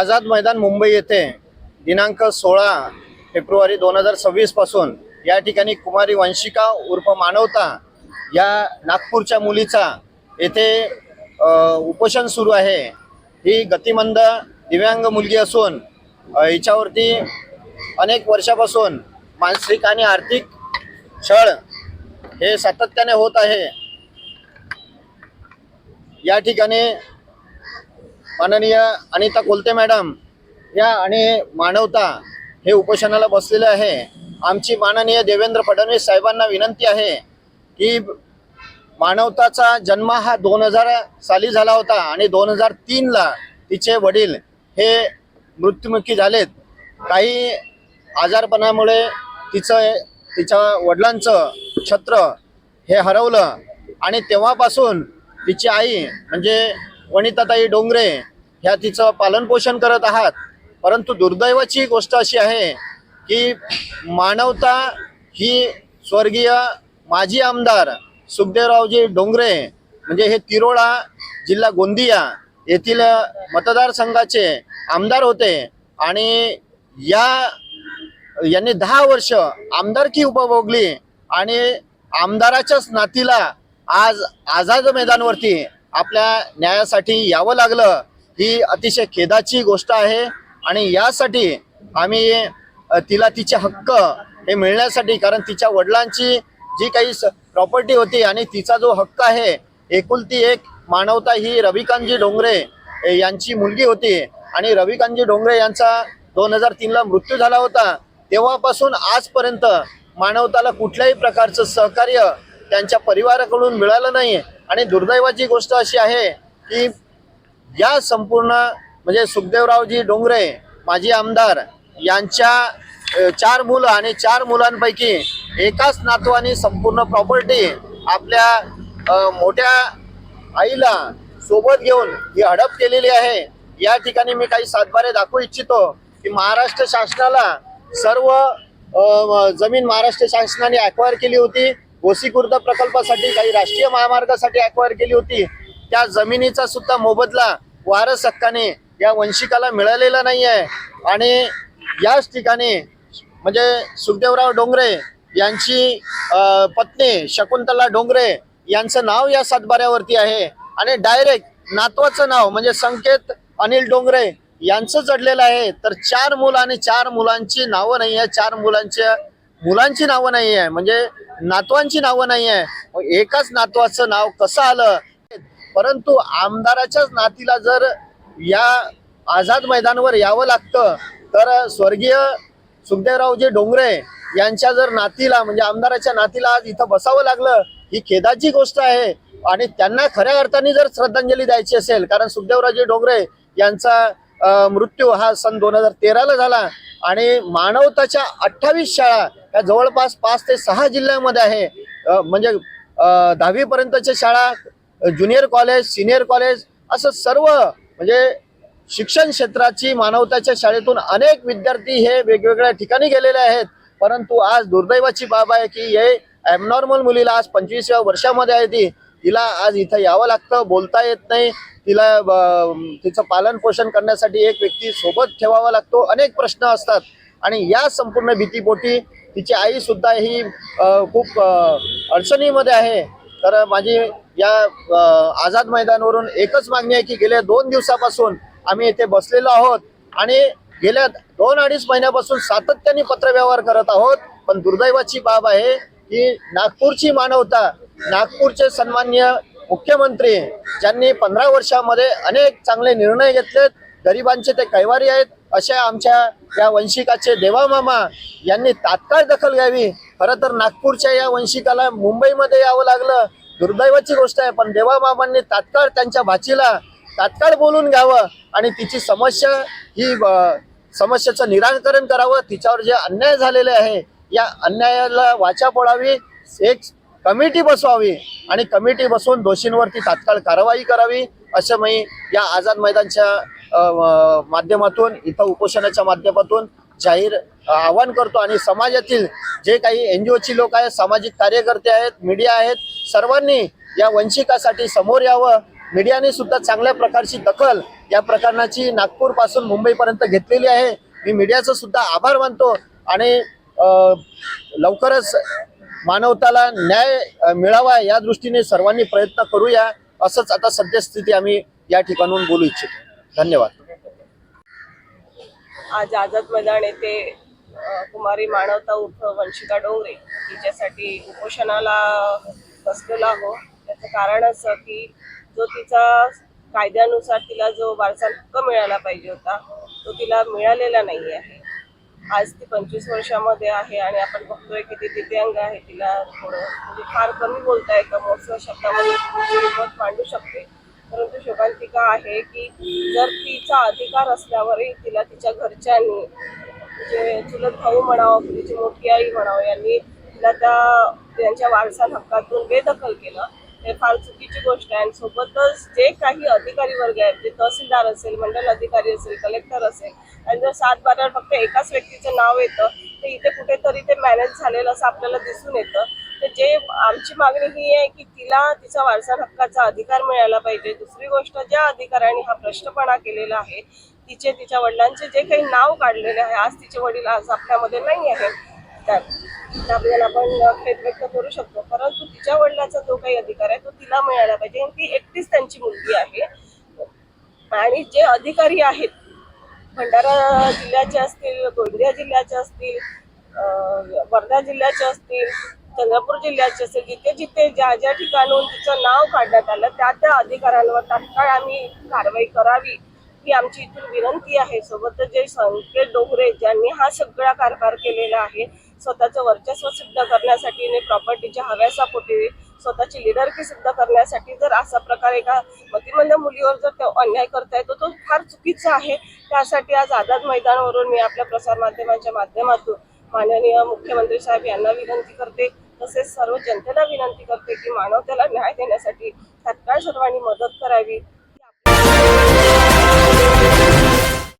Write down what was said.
आझाद मैदान मुंबई येथे दिनांक सोळा फेब्रुवारी दोन हजार सव्वीसपासून या ठिकाणी कुमारी वंशिका उर्फ मानवता या नागपूरच्या मुलीचा येथे उपोषण सुरू आहे. ही गतिमंद दिव्यांग मुलगी असून हिच्यावरती अनेक वर्षापासून मानसिक आणि आर्थिक छळ हे सातत्याने होत आहे. या ठिकाणी माननीय अनिता कोलते मॅडम या आणि मानवता हे उपोषणाला बसलेले आहे. आमची माननीय देवेंद्र फडणवीस साहेबांना विनंती आहे की मानवताचा जन्म हा दोन हजार साली झाला होता आणि दोन हजार तीनला तिचे वडील हे मृत्युमुखी झालेत. काही आजारपणामुळे तिचं तिच्या वडिलांचं छत्र हे हरवलं आणि तेव्हापासून तिची आई म्हणजे वनिताताई डोंगरे ह्या तिचं पालनपोषण करत आहात. परंतु दुर्दैवाची गोष्ट अशी आहे की मानवता ही स्वर्गीय माजी आमदार सुखदेवरावजी डोंगरे म्हणजे हे तिरोळा जिल्हा गोंदिया येथील मतदारसंघाचे आमदार होते आणि या यांनी दहा वर्ष आमदारकी उपभोगली आणि आमदाराच्याच नातीला आज आझाद मैदानवरती आपल्या न्यायासाठी यावं लागलं. ही अतिशय खेदाची गोष्ट आहे आणि यासाठी आम्ही तिला तिचे हक्क हे मिळण्यासाठी कारण तिच्या वडिलांची जी काही प्रॉपर्टी होती आणि तिचा जो हक्क आहे एकुलती एक मानवता ही रविकांतजी डोंगरे यांची मुलगी होती. आणि रविकांतजी डोंगरे यांचा दोन हजार तीनला मृत्यू झाला होता. तेव्हापासून आजपर्यंत मानवताला कुठल्याही प्रकारचं सहकार्य त्यांच्या परिवाराकडून मिळालं नाही. आणि दुर्दैवाची गोष्ट अशी आहे की या संपूर्ण म्हणजे सुखदेवरावजी डोंगरे माजी आमदार यांच्या चार मुलं आणि चार मुलांपैकी एकाच नातवाने संपूर्ण प्रॉपर्टी आपल्या मोठ्या आईला सोबत घेऊन ही हडप केलेली आहे. या ठिकाणी मी काही सातबारे दाखवू इच्छितो की महाराष्ट्र शासनाला सर्व जमीन महाराष्ट्र शासनाने ॲक्वायर केली होती. गोसीखुर्द प्रकल्पासाठी काही राष्ट्रीय महामार्गासाठी ॲक्वायर केली होती. त्या जमिनीचा सुद्धा मोबदला वारस हक्काने या वंशिकाला मिळालेला नाही आहे आणि याच ठिकाणी म्हणजे सुखदेवराव डोंगरे यांची पत्नी शकुंतला डोंगरे यांचं नाव या सातबाऱ्यावरती आहे. आणि डायरेक्ट नातवाचं नाव म्हणजे संकेत अनिल डोंगरे यांचं चढलेलं आहे. तर चार मुलं आणि चार मुलांची नावं नाही आहे चार मुलांच्या मुलांची नावं नाही आहे म्हणजे नातवांची नावं नाही आहे एकाच नातवाचं नाव कसं आलं? परंतु आमदाराच्याच नातीला जर या आझाद मैदानावर यावं लागतं तर स्वर्गीय सुखदेवरावजी डोंगरे यांच्या जर नातीला म्हणजे आमदाराच्या नातीला आज इथं बसावं लागलं ही खेदाची गोष्ट आहे. आणि त्यांना खऱ्या अर्थाने जर श्रद्धांजली द्यायची असेल कारण सुखदेवराजे डोंगरे यांचा मृत्यू हा सन दोन हजार तेराला झाला. आणि मानवताच्या अठ्ठावीस शाळा या जवळपास पाच ते सहा जिल्ह्यामध्ये आहे. म्हणजे दहावीपर्यंतच्या शाळा ज्युनियर कॉलेज सिनियर कॉलेज असं सर्व म्हणजे शिक्षण क्षेत्राची मानवताच्या शाळेतून अनेक विद्यार्थी हे वेगवेगळ्या ठिकाणी गेलेले आहेत. परंतु आज दुर्दैवाची बाब आहे की हे ॲबनॉर्मल मुलीला आज पंचवीसव्या वर्षामध्ये आहे ती. तिला आज इथं यावं लागतं बोलता येत नाही. तिला तिचं पालन पोषण करण्यासाठी एक व्यक्ती सोबत ठेवावा लागतो. अनेक प्रश्न असतात. आणि या संपूर्ण भीतीपोटी तिची आई सुद्धा ही खूप अडचणीमध्ये आहे. तर माझी या आझाद मैदानवरून एकच मागणी आहे की गेल्या दोन दिवसापासून आम्ही इथे बसलेलो आहोत आणि गेल्या दोन अडीच महिन्यापासून सातत्याने पत्रव्यवहार करत आहोत. पण दुर्दैवाची बाब आहे की नागपूरची मानवता नागपूरचे सन्मान्य मुख्यमंत्री ज्यांनी पंधरा वर्षामध्ये अनेक चांगले निर्णय घेतलेत गरिबांचे ते कैवारी आहेत. अशा आमच्या या वंशिकाचे देवामामा यांनी तात्काळ दखल घ्यावी. खरं तर नागपूरच्या या वंशिकाला मुंबईमध्ये यावं लागलं. दुर्दैवाची गोष्ट आहे पण देवामामांनी तात्काळ त्यांच्या भाचीला तात्काळ बोलून घ्यावं आणि तिची समस्या ही समस्येचं निराकरण करावं. तिच्यावर जे अन्याय झालेले आहे या अन्यायाला वाचा पडावी एक कमिटी बसवावी आणि कमिटी बसवून दोषींवरती तात्काळ कारवाई करावी असं मी या आझाद मैदानच्या माध्यमातून इथं उपोषणाच्या माध्यमातून जाहीर आवाहन करतो आणि समाजातील जे काही एन जी ओची लोक आहेत सामाजिक कार्यकर्ते आहेत मीडिया आहेत सर्वांनी या वंशिकासाठी समोर यावं. मीडियाने सुद्धा चांगल्या प्रकारची दखल या प्रकरणाची नागपूरपासून मुंबईपर्यंत घेतलेली आहे. मी मीडियाचं सुद्धा आभार मानतो आणि लवकरच मानवताला न्याय मिळावा या दृष्टीने सर्वांनी प्रयत्न करूया. असंच आता सद्यस्थिती आम्ही या ठिकाणून बोलू इच्छितो. धन्यवाद. आज आझाद मैदान येथे कुमारी मानवता उर्फ वंशिका डोंगरे तिच्यासाठी उपोषणाला बसलेलो आहो त्याचं कारण असं की जो तिचा कायद्यानुसार तिला जो वारसा हक्क मिळाला पाहिजे होता तो तिला मिळालेला नाही आहे आज ती पंचवीस वर्षामध्ये आहे आणि आपण बघतोय की ती दिव्यांग आहे. तिला थोडं म्हणजे फार कमी बोलता येतं मोजक्या शब्दामध्ये मांडू शकते. परंतु शोकांतिका आहे की जर तिचा अधिकार असल्यावरही तिला तिच्या घरच्यांनी म्हणजे चुलत भाऊ म्हणावं तिची मोठी आई म्हणावं यांनी तिला त्या त्यांच्या वारसान हक्कातून बेदखल केलं. हे फार चुकीची गोष्ट आहे. आणि सोबतच जे काही अधिकारी वर्ग आहेत जे तहसीलदार असेल मंडल अधिकारी असेल कलेक्टर असेल आणि जर सात बारावर फक्त एकाच व्यक्तीचं नाव येतं ते इथे कुठेतरी ते मॅनेज झालेलं असं आपल्याला दिसून येतं. तर जे आमची मागणी ही आहे की तिला तिचा वारसा हक्काचा अधिकार मिळायला पाहिजे. दुसरी गोष्ट ज्या अधिकाऱ्यांनी हा प्रश्नपणा केलेला आहे तिचे तिच्या वडिलांचे जे काही नाव काढलेले आहे आज तिचे वडील आज आपल्यामध्ये नाही आहे त्यात त्याबद्दल आपण खेद व्यक्त करू शकतो. परंतु तिच्या वडिलाचा जो काही अधिकार आहे तो तिला मिळायला पाहिजे. आणि ती एकटीच त्यांची मुलगी आहे. आणि जे अधिकारी आहेत भंडारा जिल्ह्याचे असतील गोंदिया जिल्ह्याचे असतील वर्धा जिल्ह्याचे असतील चंद्रपूर जिल्ह्याचे असेल जिथे जिथे ज्या ज्या ठिकाणून तिचं नाव काढण्यात आलं त्या त्या अधिकाऱ्यांवर तात्काळ आम्ही कारवाई करावी ही आमची इथून विनंती आहे. सोबतच जे संकेत डोंगरे ज्यांनी हा सगळा कारभार केलेला आहे स्वतःचं वर्चस्व सिद्ध करण्यासाठी आणि प्रॉपर्टीच्या हव्यासापोटी स्वतःची लिडरकी सिद्ध करण्यासाठी जर असा प्रकार एका मतिमंद मुलीवर जर तो अन्याय करता येतो तो फार चुकीचा आहे. त्यासाठी आज आझाद मैदानावरून मी आपल्या प्रसारमाध्यमांच्या माध्यमातून माननीय मुख्यमंत्री साहेब यांना विनंती करते तसेच सर्व जनतेला विनंती करते की मानवतेला न्याय देण्यासाठी तात्काळ सर्वांनी मदत करावी.